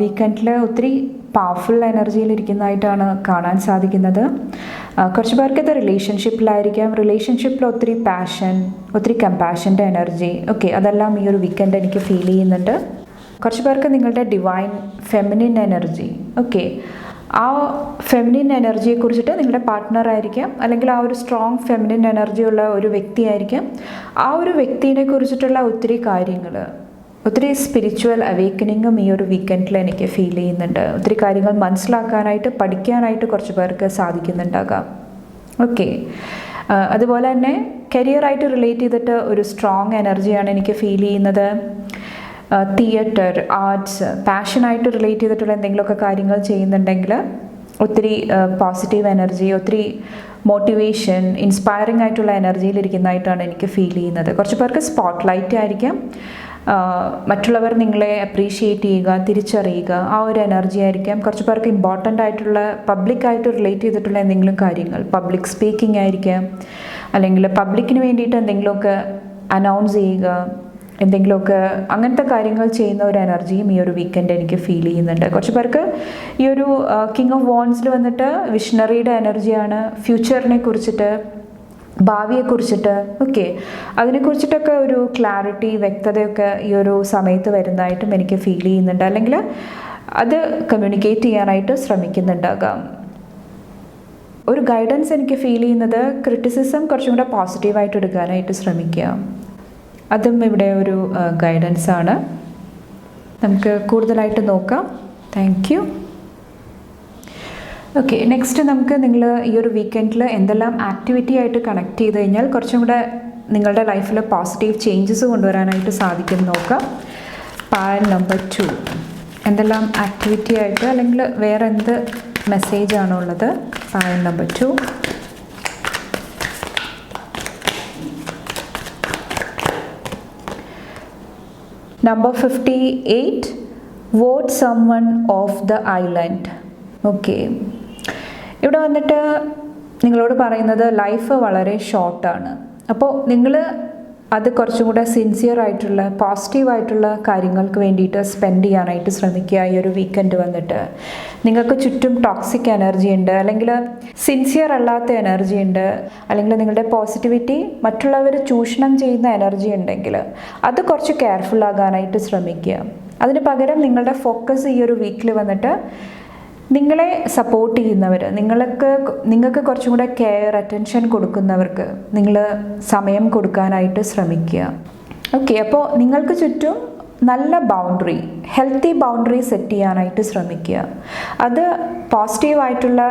വീക്കെൻഡിൽ ഒത്തിരി പവർഫുൾ എനർജിയിൽ ഇരിക്കുന്നതായിട്ടാണ് കാണാൻ സാധിക്കുന്നത്. കുറച്ച് പേർക്ക് ഇത് റിലേഷൻഷിപ്പിലായിരിക്കാം റിലേഷൻഷിപ്പിൽ ഒത്തിരി പാഷൻ ഒത്തിരി കമ്പാഷന്റെ എനർജി ഓക്കെ അതെല്ലാം ഈ ഒരു വീക്കെൻഡ് എനിക്ക് ഫീൽ ചെയ്യുന്നുണ്ട്. കുറച്ച് പേർക്ക് നിങ്ങളുടെ ഡിവൈൻ ഫെമിനിൻ എനർജി ഓക്കെ ആ ഫെമിനിൻ എനർജിയെ കുറിച്ചിട്ട് നിങ്ങളുടെ പാർട്ട്ണർ ആയിരിക്കാം. അല്ലെങ്കിൽ ആ ഒരു സ്ട്രോങ് ഫെമിനിൻ എനർജി ഉള്ള ഒരു വ്യക്തിയായിരിക്കാം. ആ ഒരു വ്യക്തിനെ കുറിച്ചിട്ടുള്ള ഒത്തിരി കാര്യങ്ങൾ ഒത്തിരി സ്പിരിച്വൽ അവേക്കനിങ്ങും ഈ ഒരു വീക്കെൻഡിൽ എനിക്ക് ഫീൽ ചെയ്യുന്നുണ്ട്. ഒത്തിരി കാര്യങ്ങൾ മനസ്സിലാക്കാനായിട്ട് പഠിക്കാനായിട്ട് കുറച്ച് പേർക്ക് സാധിക്കുന്നുണ്ടാകാം. ഓക്കെ അതുപോലെ തന്നെ കരിയറായിട്ട് റിലേറ്റ് ചെയ്തിട്ട് ഒരു സ്ട്രോങ് എനർജിയാണ് എനിക്ക് ഫീൽ ചെയ്യുന്നത്. തിയേറ്റർ ആർട്സ് പാഷനായിട്ട് റിലേറ്റ് ചെയ്തിട്ടുള്ള എന്തെങ്കിലുമൊക്കെ കാര്യങ്ങൾ ചെയ്യുന്നുണ്ടെങ്കിൽ ഒത്തിരി പോസിറ്റീവ് എനർജി ഒത്തിരി മോട്ടിവേഷൻ ഇൻസ്പയറിംഗ് ആയിട്ടുള്ള എനർജിയിൽ ഇരിക്കുന്നതായിട്ടാണ് എനിക്ക് ഫീൽ ചെയ്യുന്നത്. കുറച്ച് പേർക്ക് സ്പോട്ട് ലൈറ്റ് ആയിരിക്കാം. മറ്റുള്ളവർ നിങ്ങളെ അപ്രീഷിയേറ്റ് ചെയ്യുക തിരിച്ചറിയുക ആ ഒരു എനർജി ആയിരിക്കാം. കുറച്ച് പേർക്ക് ഇമ്പോർട്ടന്റ് ആയിട്ടുള്ള പബ്ലിക്കായിട്ട് റിലേറ്റ് ചെയ്തിട്ടുള്ള എന്തെങ്കിലും കാര്യങ്ങൾ പബ്ലിക് സ്പീക്കിംഗ് ആയിരിക്കാം. അല്ലെങ്കിൽ പബ്ലിക്കിന് വേണ്ടിയിട്ട് എന്തെങ്കിലുമൊക്കെ അനൗൺസ് ചെയ്യുക എന്തെങ്കിലുമൊക്കെ അങ്ങനത്തെ കാര്യങ്ങൾ ചെയ്യുന്ന ഒരു എനർജിയും ഈ ഒരു വീക്കെൻഡ് എനിക്ക് ഫീൽ ചെയ്യുന്നുണ്ട്. കുറച്ച് പേർക്ക് ഈ ഒരു കിങ് ഓഫ് വോൺസിൽ വന്നിട്ട് വിഷണറിയുടെ എനർജിയാണ് ഫ്യൂച്ചറിനെ കുറിച്ചിട്ട് ഭാവിയെക്കുറിച്ചിട്ട് ഓക്കെ അതിനെക്കുറിച്ചിട്ടൊക്കെ ഒരു ക്ലാരിറ്റി വ്യക്തതയൊക്കെ ഈ ഒരു സമയത്ത് വരുന്നതായിട്ടും എനിക്ക് ഫീൽ ചെയ്യുന്നുണ്ട്. അല്ലെങ്കിൽ അത് കമ്മ്യൂണിക്കേറ്റ് ചെയ്യാനായിട്ട് ശ്രമിക്കുന്നുണ്ടാകാം. ഒരു ഗൈഡൻസ് എനിക്ക് ഫീൽ ചെയ്യുന്നത് ക്രിറ്റിസിസം കുറച്ചും കൂടെ പോസിറ്റീവായിട്ട് എടുക്കാനായിട്ട് ശ്രമിക്കുക. അതും ഇവിടെ ഒരു ഗൈഡൻസ് ആണ്. നമുക്ക് കൂടുതലായിട്ട് നോക്കാം. താങ്ക് ഓക്കെ നെക്സ്റ്റ് നമുക്ക് നിങ്ങൾ ഈ ഒരു വീക്കെൻഡിൽ എന്തെല്ലാം ആക്ടിവിറ്റി ആയിട്ട് കണക്ട് ചെയ്ത് കഴിഞ്ഞാൽ കുറച്ചും കൂടെ നിങ്ങളുടെ ലൈഫിൽ പോസിറ്റീവ് ചേഞ്ചസ് കൊണ്ടുവരാനായിട്ട് സാധിക്കും നോക്കാം. പാൽ നമ്പർ ടു എന്തെല്ലാം ആക്ടിവിറ്റി ആയിട്ട് അല്ലെങ്കിൽ വേറെ എന്ത് മെസ്സേജ് ആണോ ഉള്ളത്? Pile number two number fifty eight vote someone off the island okay ഇവിടെ വന്നിട്ട് നിങ്ങളോട് പറയുന്നത് ലൈഫ് വളരെ ഷോർട്ടാണ് അപ്പോൾ നിങ്ങൾ അത് കുറച്ചും കൂടെ സിൻസിയർ ആയിട്ടുള്ള പോസിറ്റീവ് ആയിട്ടുള്ള കാര്യങ്ങൾക്ക് വേണ്ടിയിട്ട് സ്പെൻഡ് ചെയ്യാനായിട്ട് ശ്രമിക്കുക ഈ ഒരു വീക്കെൻഡ് വന്നിട്ട്. നിങ്ങൾക്ക് ചുറ്റും ടോക്സിക് എനർജി ഉണ്ട് അല്ലെങ്കിൽ സിൻസിയർ അല്ലാത്ത എനർജി ഉണ്ട് അല്ലെങ്കിൽ നിങ്ങളുടെ പോസിറ്റിവിറ്റി മറ്റുള്ളവർ ചൂഷണം ചെയ്യുന്ന എനർജി ഉണ്ടെങ്കിൽ അത് കുറച്ച് കെയർഫുൾ ആകാനായിട്ട് ശ്രമിക്കുക. അതിന് പകരം നിങ്ങളുടെ ഫോക്കസ് ഈ ഒരു വീക്കിൽ വന്നിട്ട് നിങ്ങളെ സപ്പോർട്ട് ചെയ്യുന്നവർ നിങ്ങൾക്ക് നിങ്ങൾക്ക് കുറച്ചും കൂടെ കെയർ അറ്റൻഷൻ കൊടുക്കുന്നവർക്ക് നിങ്ങൾ സമയം കൊടുക്കാനായിട്ട് ശ്രമിക്കുക. ഓക്കെ അപ്പോൾ നിങ്ങൾക്ക് ചുറ്റും നല്ല ബൗണ്ടറി ഹെൽത്തി ബൗണ്ടറി സെറ്റ് ചെയ്യാനായിട്ട് ശ്രമിക്കുക. അത് പോസിറ്റീവായിട്ടുള്ള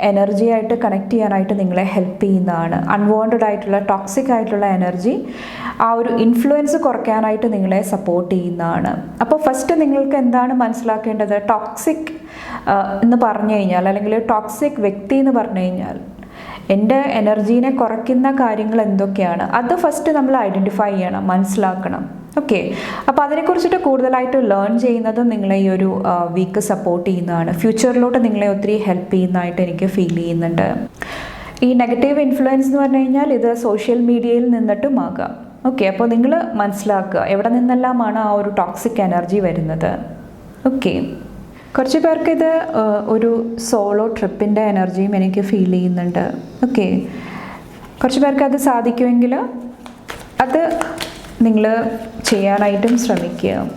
എനർജി ആയിട്ട് കണക്ട് ചെയ്യാനായിട്ട് നിങ്ങളെ ഹെൽപ്പ് ചെയ്യുന്നതാണ്. അൺവാണ്ടഡ് ആയിട്ടുള്ള ടോക്സിക് ആയിട്ടുള്ള എനർജി ആ ഒരു ഇൻഫ്ലുവൻസ് കുറയ്ക്കാനായിട്ട് നിങ്ങളെ സപ്പോർട്ട് ചെയ്യുന്നതാണ്. അപ്പോൾ ഫസ്റ്റ് നിങ്ങൾക്ക് എന്താണ് മനസ്സിലാക്കേണ്ടത്? ടോക്സിക് എന്ന് പറഞ്ഞു കഴിഞ്ഞാൽ അല്ലെങ്കിൽ ടോക്സിക് വ്യക്തി എന്ന് പറഞ്ഞു കഴിഞ്ഞാൽ എന്റെ എനർജീനെ കുറയ്ക്കുന്ന കാര്യങ്ങൾ എന്തൊക്കെയാണ്? അത് ഫസ്റ്റ് നമ്മൾ ഐഡന്റിഫൈ ചെയ്യണം മനസ്സിലാക്കണം. ഓക്കെ അപ്പോൾ അതിനെക്കുറിച്ചിട്ട് കൂടുതലായിട്ട് ലേൺ ചെയ്യുന്നത് നിങ്ങളെ ഈ ഒരു വീക്ക് സപ്പോർട്ട് ചെയ്യുന്നതാണ്. ഫ്യൂച്ചറിലോട്ട് നിങ്ങളെ ഒത്തിരി ഹെൽപ്പ് ചെയ്യുന്നതായിട്ട് എനിക്ക് ഫീൽ ചെയ്യുന്നുണ്ട്. ഈ നെഗറ്റീവ് ഇൻഫ്ലുവൻസ് എന്ന് പറഞ്ഞു കഴിഞ്ഞാൽ ഇത് സോഷ്യൽ മീഡിയയിൽ നിന്നിട്ടും ആകാം. ഓക്കെ അപ്പോൾ നിങ്ങൾ മനസ്സിലാക്കുക എവിടെ നിന്നെല്ലാമാണ് ആ ഒരു ടോക്സിക് എനർജി വരുന്നത്? ഓക്കെ കുറച്ച് പേർക്ക് ഇത് ഒരു സോളോ ട്രിപ്പിന്റെ എനർജിയും എനിക്ക് ഫീൽ ചെയ്യുന്നുണ്ട്. ഓക്കെ കുറച്ച് പേർക്ക് അത് സാധിക്കുമെങ്കിൽ അത് നിങ്ങൾ ചെയ്യാനായിട്ടും ശ്രമിക്കുക.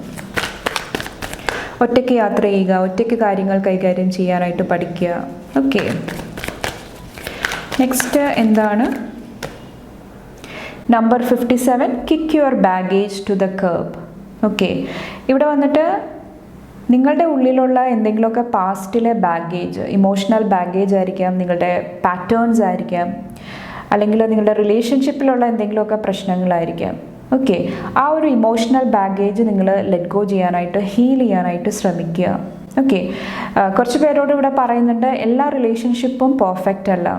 ഒറ്റയ്ക്ക് യാത്ര ചെയ്യുക ഒറ്റയ്ക്ക് കാര്യങ്ങൾ കൈകാര്യം ചെയ്യാനായിട്ട് പഠിക്കുക. ഓക്കെ. നെക്സ്റ്റ് എന്താണ്? Number fifty seven kick your baggage to the curb okay. ഇവിടെ വന്നിട്ട് നിങ്ങളുടെ ഉള്ളിലുള്ള എന്തെങ്കിലുമൊക്കെ പാസ്റ്റിലെ ബാഗേജ് ഇമോഷണൽ ബാഗേജ് ആയിരിക്കാം നിങ്ങളുടെ പാറ്റേൺസ് ആയിരിക്കാം അല്ലെങ്കിൽ നിങ്ങളുടെ റിലേഷൻഷിപ്പിലുള്ള എന്തെങ്കിലുമൊക്കെ പ്രശ്നങ്ങളായിരിക്കാം. ഓക്കെ ആ ഒരു ഇമോഷണൽ ബാഗേജ് നിങ്ങൾ ലെറ്റ് ഗോ ചെയ്യാനായിട്ട് ഹീൽ ചെയ്യാനായിട്ട് ശ്രമിക്കുക. ഓക്കെ കുറച്ച് പേരോട് ഇവിടെ പറയുന്നുണ്ട് എല്ലാ റിലേഷൻഷിപ്പും പെർഫെക്റ്റ് അല്ല.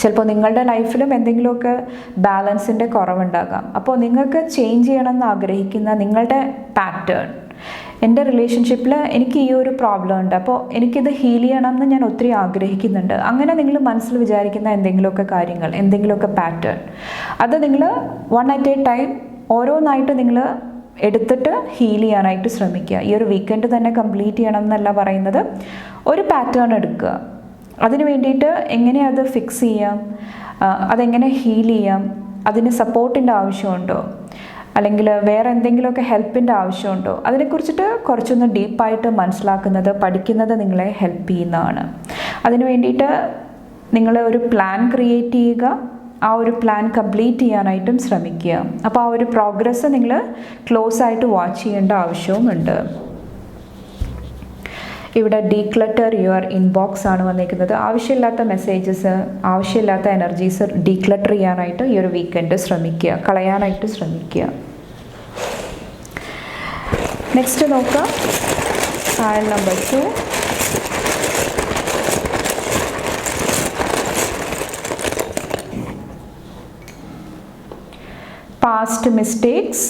ചിലപ്പോൾ നിങ്ങളുടെ ലൈഫിലും എന്തെങ്കിലുമൊക്കെ ബാലൻസിന്റെ കുറവുണ്ടാകാം. അപ്പോൾ നിങ്ങൾക്ക് ചേഞ്ച് ചെയ്യണമെന്ന് ആഗ്രഹിക്കുന്ന നിങ്ങളുടെ പാറ്റേൺ എന്റെ റിലേഷൻഷിപ്പിൽ എനിക്ക് ഈ ഒരു പ്രോബ്ലം ഉണ്ട്. അപ്പോൾ എനിക്കിത് ഹീൽ ചെയ്യണം എന്ന് ഞാൻ ഒത്തിരി ആഗ്രഹിക്കുന്നുണ്ട്. അങ്ങനെ നിങ്ങൾ മനസ്സിൽ വിചാരിക്കുന്ന എന്തെങ്കിലുമൊക്കെ കാര്യങ്ങൾ എന്തെങ്കിലുമൊക്കെ പാറ്റേൺ അത് നിങ്ങൾ വൺ അറ്റ് എ ടൈം ഓരോന്നായിട്ട് നിങ്ങൾ എടുത്തിട്ട് ഹീൽ ചെയ്യാനായിട്ട് ശ്രമിക്കുക. ഈ ഒരു വീക്കെൻഡ് തന്നെ കംപ്ലീറ്റ് ചെയ്യണം എന്നല്ല പറയുന്നത്. ഒരു പാറ്റേൺ എടുക്കുക. അതിന് വേണ്ടിയിട്ട് എങ്ങനെ അത് ഫിക്സ് ചെയ്യാം? അതെങ്ങനെ ഹീൽ ചെയ്യാം? അതിന് സപ്പോർട്ടിന്റെ ആവശ്യമുണ്ടോ? അല്ലെങ്കിൽ വേറെ എന്തെങ്കിലുമൊക്കെ ഹെൽപ്പിന്റെ ആവശ്യമുണ്ടോ? അതിനെക്കുറിച്ചിട്ട് കുറച്ചൊന്ന് ഡീപ്പായിട്ട് മനസ്സിലാക്കുന്നത് പഠിക്കുന്നത് നിങ്ങളെ ഹെൽപ്പ് ചെയ്യുന്നതാണ്. അതിന് വേണ്ടിയിട്ട് നിങ്ങൾ ഒരു പ്ലാൻ ക്രിയേറ്റ് ചെയ്യുക ആ ഒരു പ്ലാൻ കംപ്ലീറ്റ് ചെയ്യാനായിട്ടും ശ്രമിക്കുക. അപ്പോൾ ആ ഒരു പ്രോഗ്രസ് നിങ്ങൾ ക്ലോസ് ആയിട്ട് വാച്ച് ചെയ്യേണ്ട ആവശ്യവുമുണ്ട്. ഇവിടെ ഡീക്ലറ്റർ യുവർ ഇൻബോക്സ് ആണ് വന്നിരിക്കുന്നത്. ആവശ്യമില്ലാത്ത മെസ്സേജസ് ആവശ്യമില്ലാത്ത എനർജീസ് ഡീക്ലറ്റർ ചെയ്യാനായിട്ട് ഈ ഒരു വീക്കെൻഡ് ശ്രമിക്കുക കളയാനായിട്ട് ശ്രമിക്കുക. നെക്സ്റ്റ് നോക്കാം. File number two past mistakes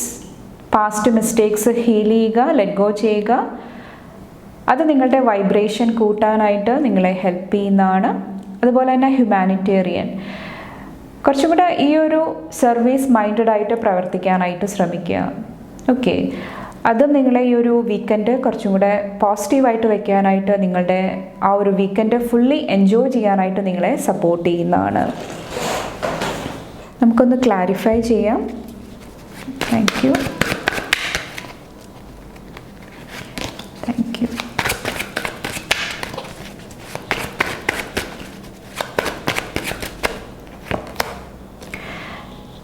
past mistakes heal ചെയ്യുക ലെറ്റ് ഗോ ചെയ്യുക. അത് നിങ്ങളുടെ വൈബ്രേഷൻ കൂട്ടാനായിട്ട് നിങ്ങളെ ഹെൽപ്പ് ചെയ്യുന്നതാണ്. അതുപോലെ തന്നെ ഹ്യൂമാനിറ്റേറിയൻ കുറച്ചും കൂടെ ഈ ഒരു സർവീസ് മൈൻഡഡ് ആയിട്ട് പ്രവർത്തിക്കാനായിട്ട് ശ്രമിക്കുക. ഓക്കെ അത് നിങ്ങളെ ഈ ഒരു വീക്കെൻഡ് കുറച്ചും കൂടെ പോസിറ്റീവായിട്ട് വയ്ക്കാനായിട്ട് നിങ്ങളുടെ ആ ഒരു വീക്കെൻഡ് ഫുള്ളി എൻജോയ് ചെയ്യാനായിട്ട് നിങ്ങളെ സപ്പോർട്ട് ചെയ്യുന്നതാണ്. നമുക്കൊന്ന് ക്ലാരിഫൈ ചെയ്യാം. താങ്ക് യു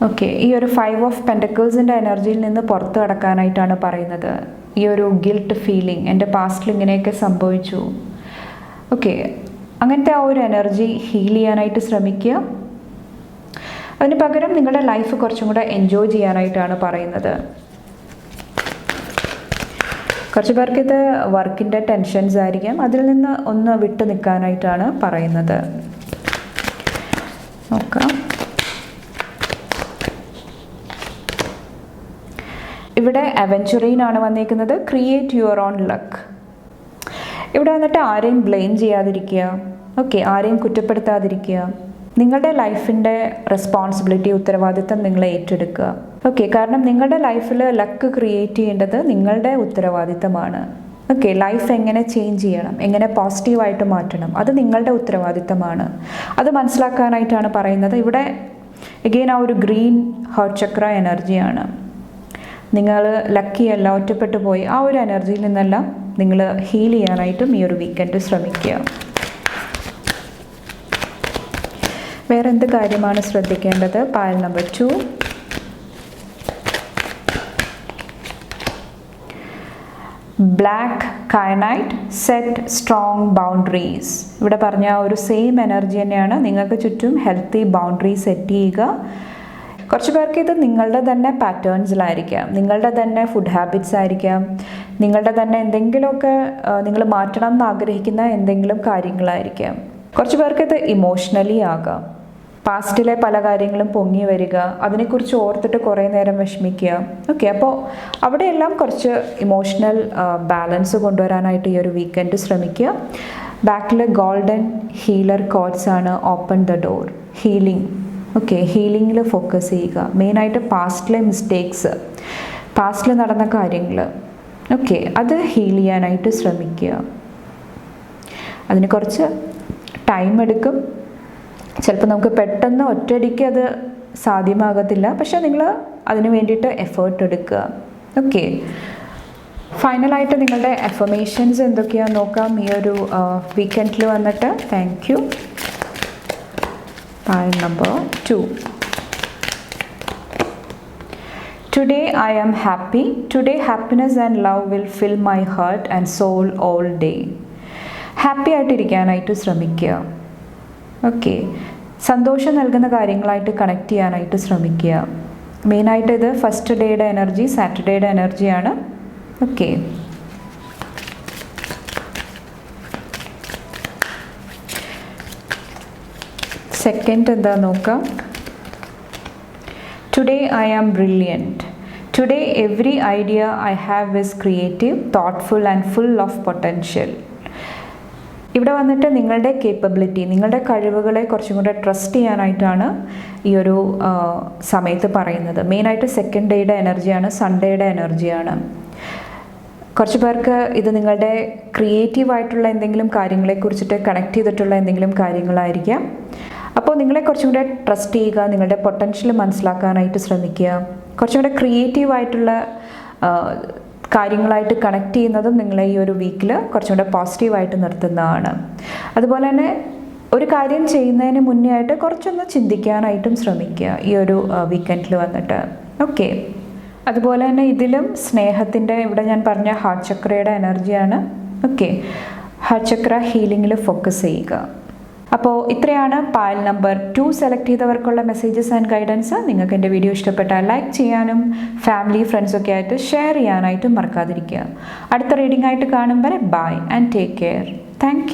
ഓക്കെ ഈ ഒരു ഫൈവ് ഓഫ് പെന്റക്കിൾസിന്റെ എനർജിയിൽ നിന്ന് പുറത്തു കടക്കാനായിട്ടാണ് പറയുന്നത്. ഈ ഒരു ഗിൽട്ട് ഫീലിംഗ് എന്റെ പാസ്റ്റിൽ ഇങ്ങനെയൊക്കെ സംഭവിച്ചു. ഓക്കെ അങ്ങനത്തെ ആ ഒരു എനർജി ഹീൽ ചെയ്യാനായിട്ട് ശ്രമിക്കുക. അതിന് പകരം നിങ്ങളുടെ ലൈഫ് കുറച്ചും കൂടെ എൻജോയ് ചെയ്യാനായിട്ടാണ് പറയുന്നത്. കുറച്ച് പേർക്ക് ഇത് വർക്കിന്റെ ടെൻഷൻസ് ആയിരിക്കാം. അതിൽ നിന്ന് ഒന്ന് വിട്ടു നിൽക്കാനായിട്ടാണ് പറയുന്നത്. നോക്കാം. ഇവിടെ അവഞ്ചുറീൻ ആണ് വന്നേക്കുന്നത്. ക്രിയേറ്റ് യുവർ ഓൺ ലക്ക് ഇവിടെ വന്നിട്ട് ആരെയും ബ്ലെയിം ചെയ്യാതിരിക്കുക. ഓക്കെ ആരെയും കുറ്റപ്പെടുത്താതിരിക്കുക. നിങ്ങളുടെ ലൈഫിന്റെ റെസ്പോൺസിബിലിറ്റി ഉത്തരവാദിത്തം നിങ്ങൾ ഏറ്റെടുക്കുക. ഓക്കെ കാരണം നിങ്ങളുടെ ലൈഫിൽ ലക്ക് ക്രിയേറ്റ് ചെയ്യേണ്ടത് നിങ്ങളുടെ ഉത്തരവാദിത്തമാണ്. ഓക്കെ ലൈഫ് എങ്ങനെ ചേഞ്ച് ചെയ്യണം? എങ്ങനെ പോസിറ്റീവായിട്ട് മാറ്റണം? അത് നിങ്ങളുടെ ഉത്തരവാദിത്തമാണ്. അത് മനസ്സിലാക്കാനായിട്ടാണ് പറയുന്നത്. ഇവിടെ എഗെയിൻ ആ ഒരു ഗ്രീൻ ഹോട്ട് ചക്ര എനർജിയാണ് നിങ്ങൾ ലക്കിയല്ല ഒറ്റപ്പെട്ടു പോയി ആ ഒരു എനർജിയിൽ നിന്നെല്ലാം നിങ്ങൾ ഹീൽ ചെയ്യാനായിട്ടും ഈ ഒരു വീക്കെൻഡ് ശ്രമിക്കുക. വേറെ എന്ത് കാര്യമാണ് ശ്രദ്ധിക്കേണ്ടത്? Pile number two black kyanite set strong boundaries ഇവിടെ പറഞ്ഞ ആ ഒരു സെയിം എനർജി തന്നെയാണ് നിങ്ങൾക്ക് ചുറ്റും ഹെൽത്തി ബൗണ്ടറി സെറ്റ് ചെയ്യുക. കുറച്ച് പേർക്ക് ഇത് നിങ്ങളുടെ തന്നെ പാറ്റേൺസിലായിരിക്കാം നിങ്ങളുടെ തന്നെ ഫുഡ് ഹാബിറ്റ്സ് ആയിരിക്കാം. നിങ്ങളുടെ തന്നെ എന്തെങ്കിലുമൊക്കെ നിങ്ങൾ മാറ്റണം എന്ന് ആഗ്രഹിക്കുന്ന എന്തെങ്കിലും കാര്യങ്ങളായിരിക്കാം. കുറച്ച് പേർക്ക് ഇത് ഇമോഷണലി ആകാം. പാസ്റ്റിലെ പല കാര്യങ്ങളും പൊങ്ങി വരിക അതിനെക്കുറിച്ച് ഓർത്തിട്ട് കുറേ നേരം വിഷമിക്കുക. ഓക്കെ അപ്പോൾ അവിടെയെല്ലാം കുറച്ച് ഇമോഷണൽ ബാലൻസ് കൊണ്ടുവരാനായിട്ട് ഈ ഒരു വീക്കെൻഡ് ശ്രമിക്കുക. ബാക്കിൽ ഗോൾഡൻ ഹീലർ കോഡ്സ് ആണ് open the door healing okay ഹീലിങ്ങിൽ focus ചെയ്യുക. മെയിനായിട്ട് പാസ്റ്റിലെ മിസ്റ്റേക്സ് പാസ്റ്റിൽ നടന്ന കാര്യങ്ങൾ ഓക്കെ അത് ഹീൽ ചെയ്യാനായിട്ട് ശ്രമിക്കുക. അതിന് കുറച്ച് ടൈം എടുക്കും. ചിലപ്പോൾ നമുക്ക് പെട്ടെന്ന് ഒറ്റയടിക്ക് അത് സാധ്യമാകത്തില്ല. പക്ഷേ നിങ്ങൾ അതിന് വേണ്ടിയിട്ട് എഫേർട്ട് എടുക്കുക. ഓക്കെ ഫൈനലായിട്ട് നിങ്ങളുടെ എഫർമേഷൻസ് എന്തൊക്കെയാണെന്ന് നോക്കാം. ഈ ഒരു വീക്കെൻഡിൽ വന്നിട്ട്. Thank Pile number 2. Today I am happy today happiness and love will fill my heart and soul all day happy ആയിട്ടിരിക്കാനായിട്ട് ശ്രമിക്കുക. ഓക്കെ സന്തോഷം നൽകുന്ന കാര്യങ്ങളായിട്ട് കണക്ട് ചെയ്യാനായിട്ട് ശ്രമിക്കുക. മെയിനായിട്ട് ഇത് ഫസ്റ്റ് ഡേയുടെ എനർജി സാറ്റർഡേയുടെ എനർജിയാണ് ഓക്കെ സെക്കൻഡ് എന്താ നോക്കാം? Today I am brilliant today every idea I have is creative thoughtful and full of potential ഇവിടെ വന്നിട്ട് നിങ്ങളുടെ കേപ്പബിലിറ്റി നിങ്ങളുടെ കഴിവുകളെ കുറച്ചും കൂടെ ട്രസ്റ്റ് ചെയ്യാനായിട്ടാണ് ഈ ഒരു സമയത്ത് പറയുന്നത്. മെയിനായിട്ട് സെക്കൻഡ് ഡേയുടെ എനർജിയാണ് സൺഡേയുടെ എനർജിയാണ് കുറച്ച് പേർക്ക് ഇത് നിങ്ങളുടെ ക്രിയേറ്റീവായിട്ടുള്ള എന്തെങ്കിലും കാര്യങ്ങളെക്കുറിച്ചിട്ട് കണക്ട് ചെയ്തിട്ടുള്ള എന്തെങ്കിലും കാര്യങ്ങളായിരിക്കാം. അപ്പോൾ നിങ്ങളെ കുറച്ചും കൂടെ ട്രസ്റ്റ് ചെയ്യുക നിങ്ങളുടെ പൊട്ടൻഷ്യൽ മനസ്സിലാക്കാനായിട്ട് ശ്രമിക്കുക. കുറച്ചും കൂടെ ക്രിയേറ്റീവ് ആയിട്ടുള്ള കാര്യങ്ങളായിട്ട് കണക്ട് ചെയ്യുന്നതും നിങ്ങളെ ഈ ഒരു വീക്കിൽ കുറച്ചും കൂടെ പോസിറ്റീവായിട്ട് നിർത്തുന്നതാണ്. അതുപോലെ തന്നെ ഒരു കാര്യം ചെയ്യുന്നതിന് മുന്നേ ആയിട്ട് കുറച്ചൊന്ന് ചിന്തിക്കാനായിട്ടും ശ്രമിക്കുക ഈ ഒരു വീക്കെൻഡിൽ വന്നിട്ട്. ഓക്കെ അതുപോലെ തന്നെ ഇതിലും സ്നേഹത്തിന്റെ ഇവിടെ ഞാൻ പറഞ്ഞ ഹാർട്ട് ചക്രയുടെ എനർജിയാണ് ഓക്കെ ഹാർട്ട് ചക്ര ഹീലിങ്ങിൽ ഫോക്കസ് ചെയ്യുക. അപ്പോൾ ഇത്രയാണ് പാൽ നമ്പർ ടു സെലക്ട് ചെയ്തവർക്കുള്ള മെസ്സേജസ് ആൻഡ് ഗൈഡൻസ് നിങ്ങൾക്ക് എന്റെ വീഡിയോ ഇഷ്ടപ്പെട്ടാൽ ലൈക്ക് ചെയ്യാനും ഫാമിലി ഫ്രണ്ട്സൊക്കെ ആയിട്ട് ഷെയർ ചെയ്യാനായിട്ടും മറക്കാതിരിക്കുക. അടുത്ത റീഡിംഗ് ആയിട്ട് കാണും വരെ bye and take care thank